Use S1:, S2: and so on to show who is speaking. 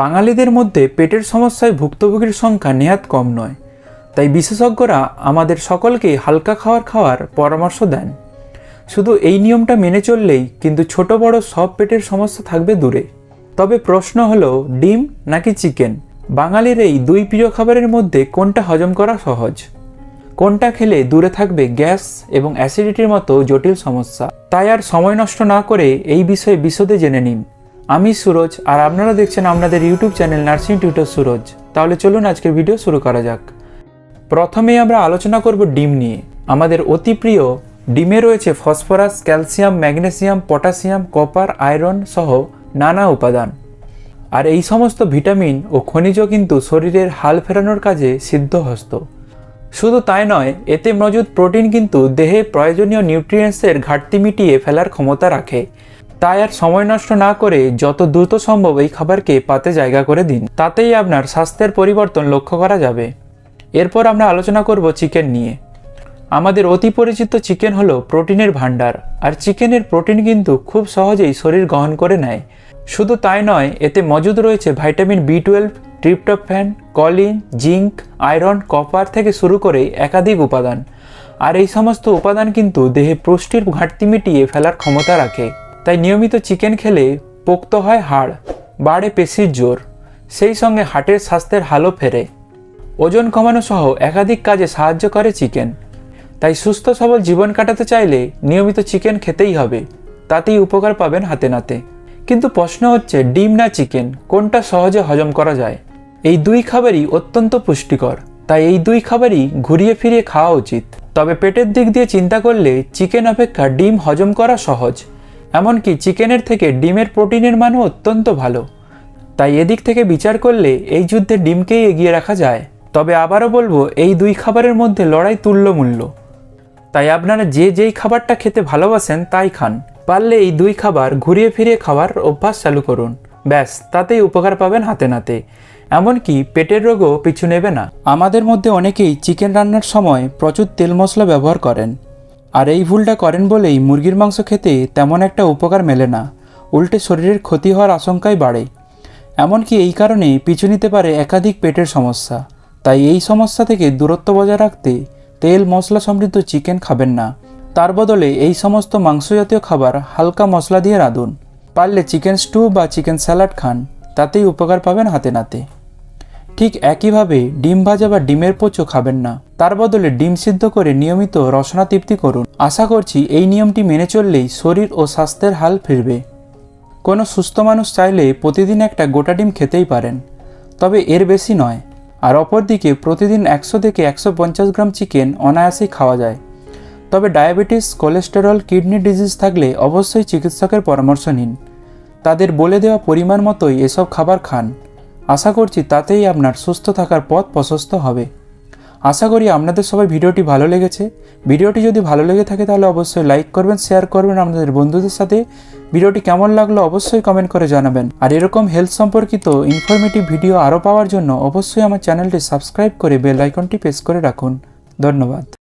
S1: বাঙালিদের মধ্যে পেটের সমস্যায় ভুক্তভোগীর সংখ্যা নেহাত কম নয়। তাই বিশেষজ্ঞরা আমাদের সকলকে হালকা খাবার খাওয়ার পরামর্শ দেন। শুধু এই নিয়মটা মেনে চললেই কিন্তু ছোট বড় সব পেটের সমস্যা থাকবে দূরে। তবে প্রশ্ন হলো, ডিম নাকি চিকেন? বাঙালির এই দুই প্রিয় খাবারের মধ্যে কোনটা হজম করা সহজ? কোনটা খেলে দূরে থাকবে গ্যাস এবং অ্যাসিডিটির মতো জটিল সমস্যা? তাই আর সময় নষ্ট না করে এই বিষয়ে বিশদে জেনে নিন। আমি সুরজ, আর আপনারা দেখছেন আপনাদের YouTube channel nursing tutor Suraj তাহলে চলুন আজকের ভিডিও শুরু করা যাক। প্রথমেই আমরা আলোচনা করব ডিম নিয়ে। আমাদের অতি প্রিয় ডিমে রয়েছে phosphorus, calcium, magnesium potassium copper, iron সহ নানা উপাদান। আর এই সমস্ত ভিটামিন ও খনিজ কিন্তু শরীরের হাল ফেরানোর কাজে সিদ্ধহস্ত। শুধু তাই নয়, এতে মজুদ প্রোটিন কিন্তু দেহে প্রয়োজনীয় নিউট্রিয়েন্টসের ঘাটতি মিটিয়ে ফেলার ক্ষমতা রাখে। তাই আর সময় নষ্ট না করে যত দ্রুত সম্ভব এই খাবারকে পাতে জায়গা করে দিন। তাতেই আপনার স্বাস্থ্যের পরিবর্তন লক্ষ্য করা যাবে। এরপর আমরা আলোচনা করব চিকেন নিয়ে। আমাদের অতি পরিচিত চিকেন হলো প্রোটিনের ভাণ্ডার, আর চিকেনের প্রোটিন কিন্তু খুব সহজেই শরীর গ্রহণ করে নেয়। শুধু তাই নয়, এতে মজুদ রয়েছে vitamin B twelve, tryptophan, choline, zinc, iron, copper থেকে শুরু করে একাধিক উপাদান। আর এই সমস্ত উপাদান কিন্তু দেহে পুষ্টির ঘাটতি মিটিয়ে ফেলার ক্ষমতা রাখে। তাই নিয়মিত চিকেন খেলে পোক্ত হয় হাড়, বাড়ে পেশির জোর, সেই সঙ্গে হাটের স্বাস্থ্যের হালও ফেরে। ওজন কমানো সহ একাধিক কাজে সাহায্য করে চিকেন। তাই সুস্থ সবল জীবন কাটাতে চাইলে নিয়মিত চিকেন খেতেই হবে, তাতেই উপকার পাবেন হাতে নাতে। কিন্তু প্রশ্ন হচ্ছে, ডিম না চিকেন? কোনটা সহজে হজম করা যায়? এই দুই খাবারই অত্যন্ত পুষ্টিকর, তাই এই দুই খাবারই ঘুরিয়ে ফিরিয়ে খাওয়া উচিত। তবে পেটের দিক দিয়ে চিন্তা করলে চিকেন অপেক্ষা ডিম হজম করা সহজ। এমনকি চিকেনের থেকে ডিমের প্রোটিনের মানও অত্যন্ত ভালো। তাই এদিক থেকে বিচার করলে এই যুদ্ধে ডিমকেই এগিয়ে রাখা যায়। তবে আবারও বলব, এই দুই খাবারের মধ্যে লড়াই তুল্যমূল্য। তাই আপনারা যে যেই খাবারটা খেতে ভালোবাসেন তাই খান। পারলে এই দুই খাবার ঘুরিয়ে ফিরিয়ে খাওয়ার অভ্যাস চালু করুন। ব্যাস, তাতেই উপকার পাবেন হাতে নাতে। এমনকি পেটের রোগও পিছু নেবে না। আমাদের মধ্যে অনেকেই চিকেন রান্নার সময় প্রচুর তেল মশলা ব্যবহার করেন। আর এই ভুলটা করেন বলেই মুরগির মাংস খেতে তেমন একটা উপকার মেলে না। উল্টে শরীরের ক্ষতি হওয়ার আশঙ্কাই বাড়ে। এমনকি এই কারণে পিছু নিতে পারে একাধিক পেটের সমস্যা। তাই এই সমস্যা থেকে দূরত্ব বজায় রাখতে তেল, মশলা সমৃদ্ধ চিকেন খাবেন না। তার বদলে এই সমস্ত মাংস জাতীয় খাবার হালকা মশলা দিয়ে রাঁধুন। পারলে চিকেন স্টু বা চিকেন স্যালাড খান। তাতেই উপকার পাবেন হাতে নাতে। ঠিক একইভাবে ডিম ভাজা বা ডিমের পোচও খাবেন না। তার বদলে ডিম সিদ্ধ করে নিয়মিত রসনা তৃপ্তি করুন। আশা করছি এই নিয়মটি মেনে চললেই শরীর ও স্বাস্থ্যের হাল ফিরবে। কোনো সুস্থ মানুষ চাইলে প্রতিদিন একটা গোটা ডিম খেতেই পারেন। তবে এর বেশি নয়। আর অপরদিকে প্রতিদিন একশো থেকে একশো পঞ্চাশ গ্রাম চিকেন অনায়াসেই খাওয়া যায়। তবে ডায়াবেটিস, কোলেস্টেরল, কিডনি ডিজিজ থাকলে অবশ্যই চিকিৎসকের পরামর্শ নিন। তাদের বলে দেওয়া পরিমাণ মতোই এসব খাবার খান। আশা করছি তাতেই আপনার সুস্থ থাকার পথ প্রশস্ত হবে। আশা করি আপনাদের সবাই ভিডিওটি ভালো লেগেছে। ভিডিওটি যদি ভালো লেগে থাকে তাহলে অবশ্যই লাইক করবেন, শেয়ার করবেন আপনাদের বন্ধুদের সাথে। ভিডিওটি কেমন লাগল অবশ্যই কমেন্ট করে জানাবেন। আর এরকম হেলথ সম্পর্কিত ইনফরমেটিভ ভিডিও আরও পাওয়ার জন্য অবশ্যই আমার চ্যানেলটি সাবস্ক্রাইব করে বেল আইকনটি প্রেস করে রাখুন। ধন্যবাদ।